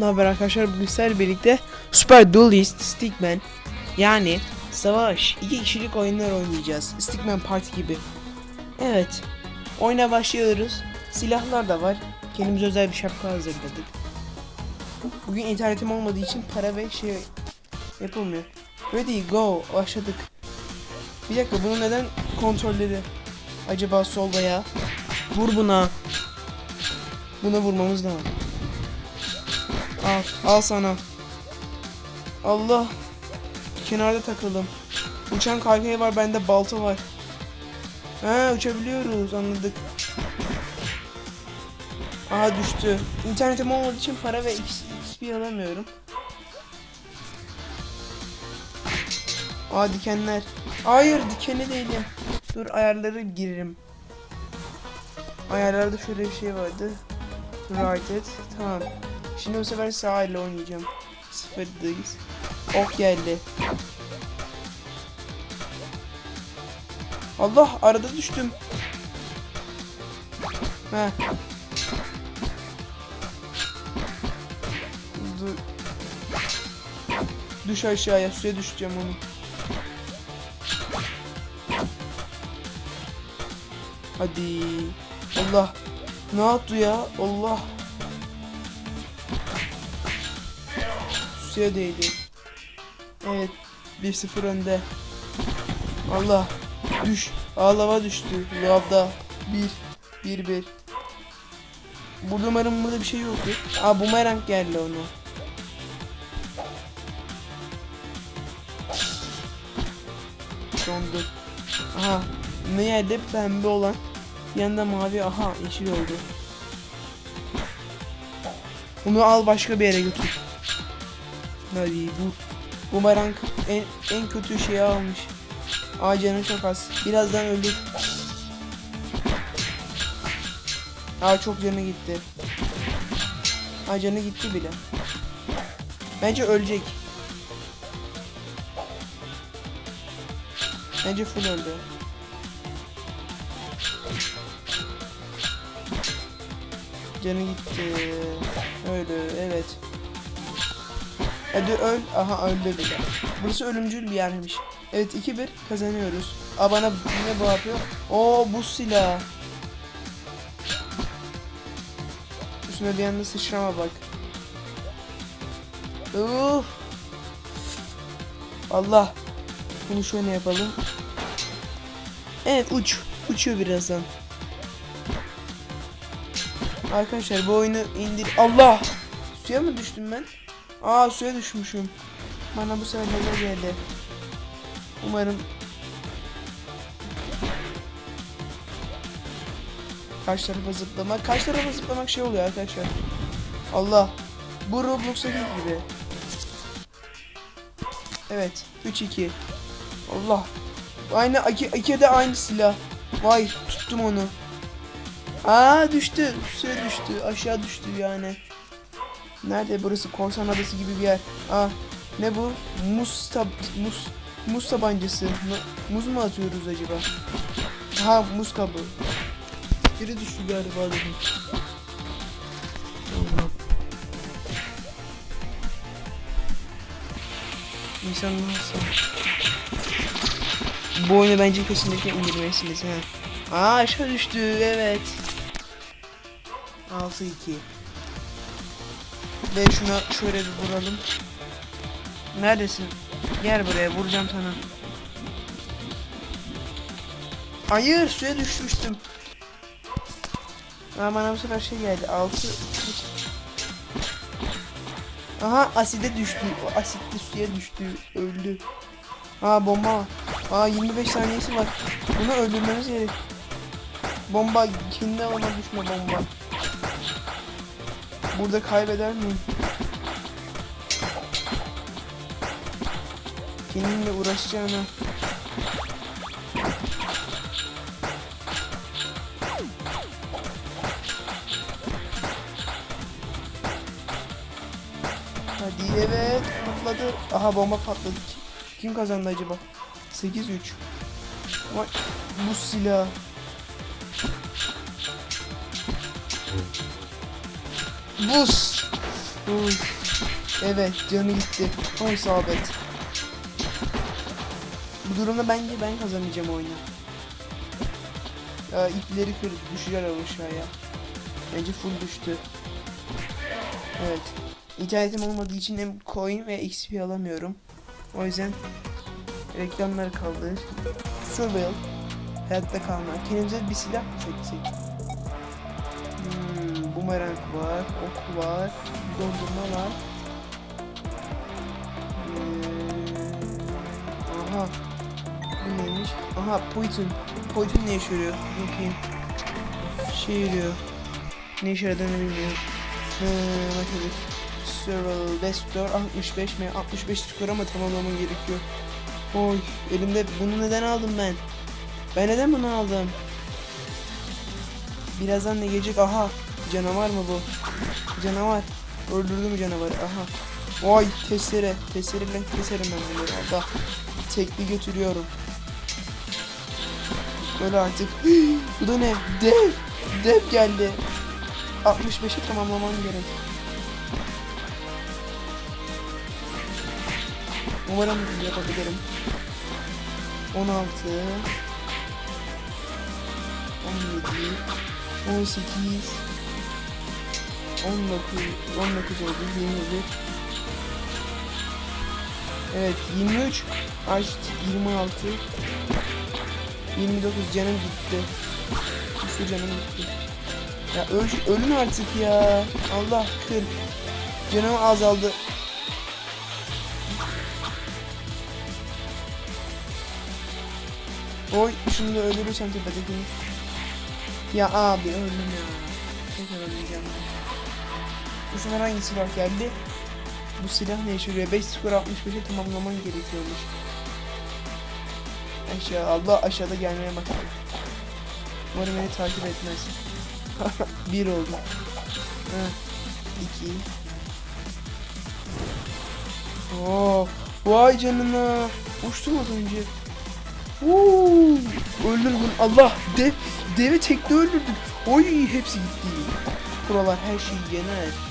Ne haber arkadaşlar? Bugün sizlerle birlikte Super Duelist Stickman yani savaş iki kişilik oyunlar oynayacağız. Stickman Party gibi. Evet. Oyuna başlıyoruz. Silahlar da var. Kendimize özel bir şapka hazırladık. Bugün internetim olmadığı için para ve şey yapılmıyor. Ready go başladık. Bir dakika bunu neden kontrolleri acaba sol veya vur buna. Buna vurmamız lazım. Al, al sana. Allah. Kenarda takıldım. Uçan kaykay var, bende balta var. Ha, uçabiliyoruz, anladık. Aha düştü. İnternetim olmadığı için para ve XP alamıyorum. Aa dikenler. Hayır dikeni değilim. Dur ayarları girerim. Ayarlarda şöyle bir şey vardı. Right it. Tamam. Şimdi bu sefer sağ ile oynayacağım. Sıfırdayız. Ok geldi. Allah arada düştüm. He. Dur. Düş aşağıya suya düşeceğim onu. Hadi. Allah. Ne yaptı ya? Allah. Suya değdi. Evet. 1-0 önde. Allah. Düş. Aa lava düştü. Lavda. 1. 1-1. Burada umarım burada bir şey yoktu. Aa bumerang geldi ona. Dondu. Aha. Ne yerde pembe olan. Yanında mavi. Aha yeşil oldu. Bunu al başka bir yere götür. Hadi bu. Bumerang en, en kötü şeyi almış. Aa canı çok az. Birazdan öldür. Aa çok canı gitti. Aa canı gitti bile. Bence ölecek. Bence full öldü. Canı gitti. Öldü evet. Hadi öl. Aha öldü bile. Burası ölümcül bir yermiş. Evet 2-1 kazanıyoruz. Aa bana yine bu yapıyor. Oo bu silah. Üstüne bir anda sıçrama bak. Uf. Allah. Bunu şöyle yapalım. Evet uç. Uçuyor birazdan. Arkadaşlar bu oyunu indir. Allah. Suya mı düştüm ben? Aa suya düşmüşüm. Bana bu sefer neler geldi. Umarım Karşı tarafa zıplamak. Karşı tarafa zıplamak şey oluyor arkadaşlar. Allah. Bu Roblox'taki gibi. Evet. 3-2. Allah. Aynı iki, iki de aynı silah. Vay tuttum onu. Aa düştü. Suya düştü. Aşağı düştü yani. Nerede burası? Korsan adası gibi bir yer. Aa ne bu? Muz tab muz muz tabancası. Mu- Muz mu atıyoruz acaba? Ha muz kabı. Biri düştü galiba dedim. İnsan nasıl? Bu oyunu bence kesinlikle indirmelisiniz ha. Aa aşağı düştü evet. 6-2 Ve şuna şöyle bir vuralım. Neredesin? Gel buraya vuracağım sana. Hayır suya düşmüştüm. Aa bana bu sefer şey geldi. 6 Aha aside düştü. Asitli suya düştü. Öldü. Aa bomba. Aa 25 saniyesi var. Bunu öldürmemiz gerek. Bomba kendine ona düşme bomba. Burada kaybeder miyim? Kendimle uğraşacağına. Hadi evet patladı. Aha bomba patladı. Kim kazandı acaba? 8-3. Ama bu silah. Buz. Uy. Evet canı gitti. Oy sabit. Bu durumda bence ben kazanacağım oyunu. Ya ipleri kır düşüyor aşağıya. Bence full düştü. Evet. İnternetim olmadığı için hem coin ve XP alamıyorum. O yüzden reklamları kaldır. Survival. Hayatta kalma. Kendimize bir silah seçsek? Bumerang var, ok var, dondurma var. Ee, aha. Bu neymiş? Aha poison. Poison ne işe yarıyor? Bakayım. Şey yarıyor. Ne işe yaradığını bilmiyorum. Ee, bakalım. Survival Desktop 65 mi? 65 skor ama tamamlamam gerekiyor. Oy elimde bunu neden aldım ben? Ben neden bunu aldım? Birazdan ne gelecek? Aha canavar mı bu? Canavar. Öldürdü mü canavarı? Aha. Vay testere. Testereyle keserim ben bunları. Allah. Tekli götürüyorum. Öyle artık. bu da ne? Dev. Dev geldi. 65'i tamamlamam gerek. Umarım yapabilirim. 16 17 18 19 19 oldu 21 Evet 23 Açt 26 29 canım gitti Şu canım gitti Ya öl, ölün artık ya Allah 40 Canım azaldı Oy da öldürürsem tepedekini. Ya abi öldüm ya. Tekrar öleceğim. Bu sefer hangi silah geldi? Bu silah ne işe yarıyor? 5 skor 65'e tamamlaman gerekiyormuş. Aşağı Allah aşağıda gelmeye bak. Umarım beni takip etmez. 1 oldu. Heh. 2 Oo, vay canına. Uçtum az önce. Uuu, öldür bunu. Allah dev, devi tekte öldürdük. Oy hepsi gitti. Buralar her şeyi yener.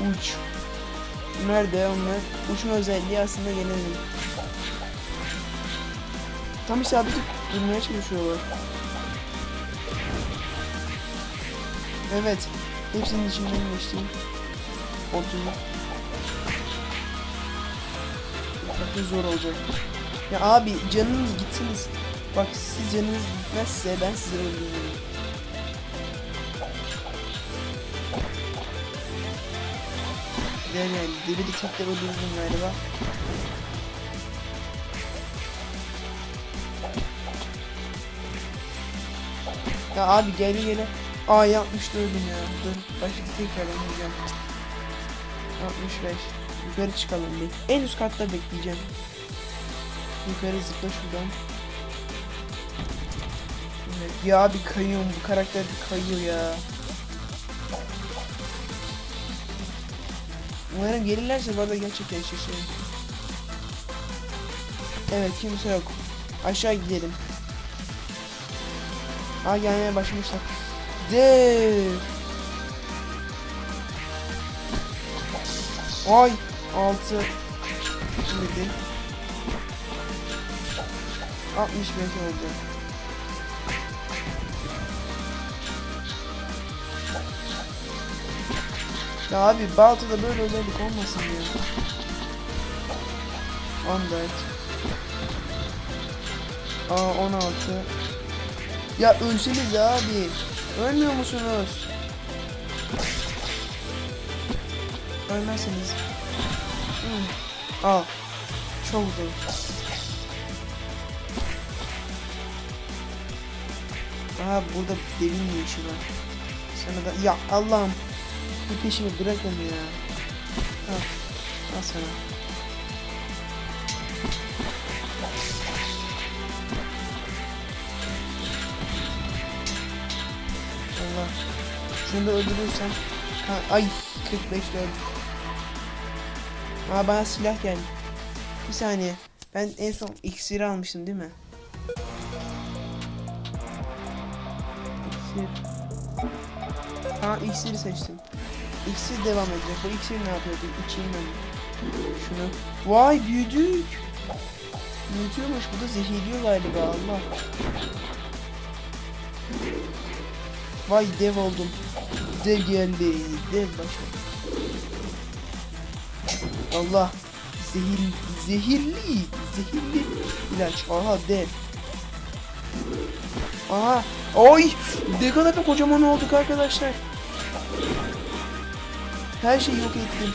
Uç. Nerede onlar? Uçma özelliği aslında yenelim. Tam isabet durmaya çalışıyorlar. Evet. Hepsinin içinden geçtim. Oturdum. Çok zor olacak. Ya abi canınız gitsiniz. Bak siz canınız gitmezse ben sizi öldürürüm. Deli bir tekte öldürdüm galiba. Ya abi gel gele. Aa yapmıştı öldüm ya. Dur başka tekrar oynayacağım. 65. Yukarı çıkalım bir. En üst katta bekleyeceğim. Yukarı zıpla şuradan. Evet, ya abi kayıyorum bu karakter bir kayıyor ya. Umarım gelirlerse bu arada gerçekten şaşırırım. Evet kimse yok. Aşağı gidelim. Aa gelmeye başlamışlar. Dev. Ay 6 7 65 oldu. Ya abi Baltı'da böyle özellik olmasın ya. 14 Aa 16 Ya ölseniz abi. Ölmüyor musunuz? Ölmezseniz. Hmm. Aa. Çok zor. Aha burada devin işi var? Sana da ya Allah'ım bu peşimi bırakın ya. Al, al sana. Allah. Şunu da öldürürsem. Ha, ay 45 öldüm. Aa bana silah geldi. Bir saniye. Ben en son iksiri almıştım değil mi? İksir. Ha iksiri seçtim. İksir devam edecek. Bu iksir ne yapıyordu? İçeyim ben. Şunu. Vay büyüdük. Büyütüyormuş. Bu da zehirliyor galiba. Allah. Vay dev oldum. Dev geldi. Dev başladı. Allah. Zehir, zehirli. Zehirli ilaç. Aha dev. Aha. Oy. Ne kadar da kocaman olduk arkadaşlar. Her şeyi yok ettim.